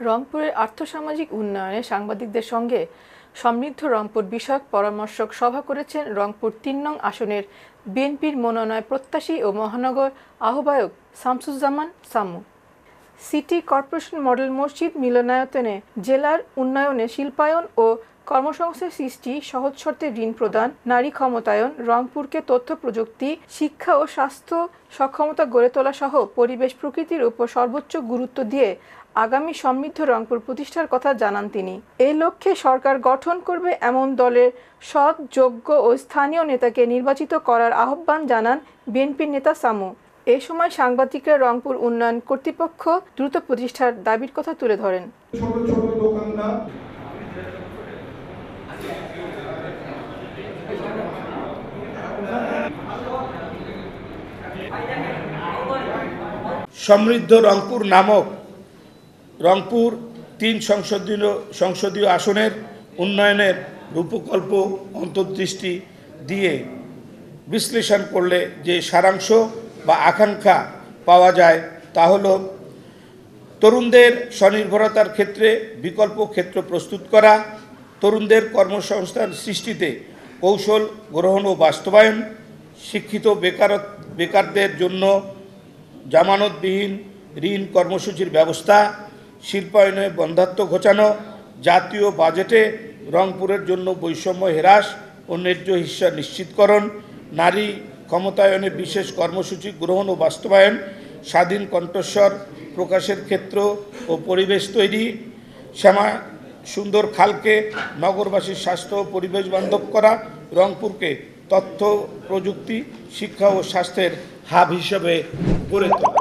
রংপুরের আর্থসামাজিক উন্নয়নে সাংবাদিকদের সঙ্গে সমৃদ্ধ রংপুর বিষয়ক পরামর্শক সভা করেছেন রংপুর তিন নং আসনের বিএনপির মনোনয় প্রত্যাশী ও মহানগর আহ্বায়ক Shamsuzzaman Samu. City corporation model মসজিদ মিলনায়তনে জেলার উন্নয়নে শিল্পায়ন ও কর্মসংস্থান সৃষ্টি, সহজ শর্তে ঋণ প্রদান, নারী ক্ষমতায়ন, রংপুরকে তথ্য প্রযুক্তি, শিক্ষা ও স্বাস্থ্য সক্ষমতা গড়ে তোলা সহ পরিবেশ প্রকৃতির উপর সর্বোচ্চ গুরুত্ব দিয়ে আগামী সমৃদ্ধ রংপুর প্রতিষ্ঠার কথা জানান তিনি। এই লক্ষ্যে সরকার গঠন করবে এমন দলের সৎ, যোগ্য ও স্থানীয় নেতাকে নির্বাচিত করার আহ্বান জানান বিএনপির নেতা সামু। এ সময় সাংবাদিকরা রংপুর উন্নয়ন কর্তৃপক্ষ দ্রুত প্রতিষ্ঠার দাবির কথা তুলে ধরেন। সমৃদ্ধ রংপুর নামক রংপুর তিন সংসদীয় সংসদীয় আসনের উন্নয়নের রূপকল্প অন্তর্দৃষ্টি দিয়ে বিশ্লেষণ করলে যে সারাংশ বা আকাঙ্ক্ষা পাওয়া যায় তা হল তরুণদের স্বনির্ভরতার ক্ষেত্রে বিকল্প ক্ষেত্র প্রস্তুত করা, তরুণদের কর্মসংস্থান সৃষ্টিতে কৌশল গ্রহণ ও বাস্তবায়ন, শিক্ষিত বেকার বেকারদের জন্য জামানতবিহীন ঋণ কর্মসূচির ব্যবস্থা, শিল্পায়নে বন্ধাত্ম ঘোচানো, জাতীয় বাজেটে রংপুরের জন্য বৈষম্য হ্রাস ও ন্যায্য হিস্সা নিশ্চিতকরণ, নারী ক্ষমতায়নে বিশেষ কর্মসূচি গ্রহণ ও বাস্তবায়ন, স্বাধীন কণ্ঠস্বর প্রকাশের ক্ষেত্র ও পরিবেশ তৈরি, শ্যামা সুন্দর খালকে নগরবাসীর স্বাস্থ্য ও পরিবেশ বান্ধব করা, রংপুরকে তথ্য, প্রযুক্তি, শিক্ষা ও স্বাস্থ্যের হাব হিসেবে 오랫동안.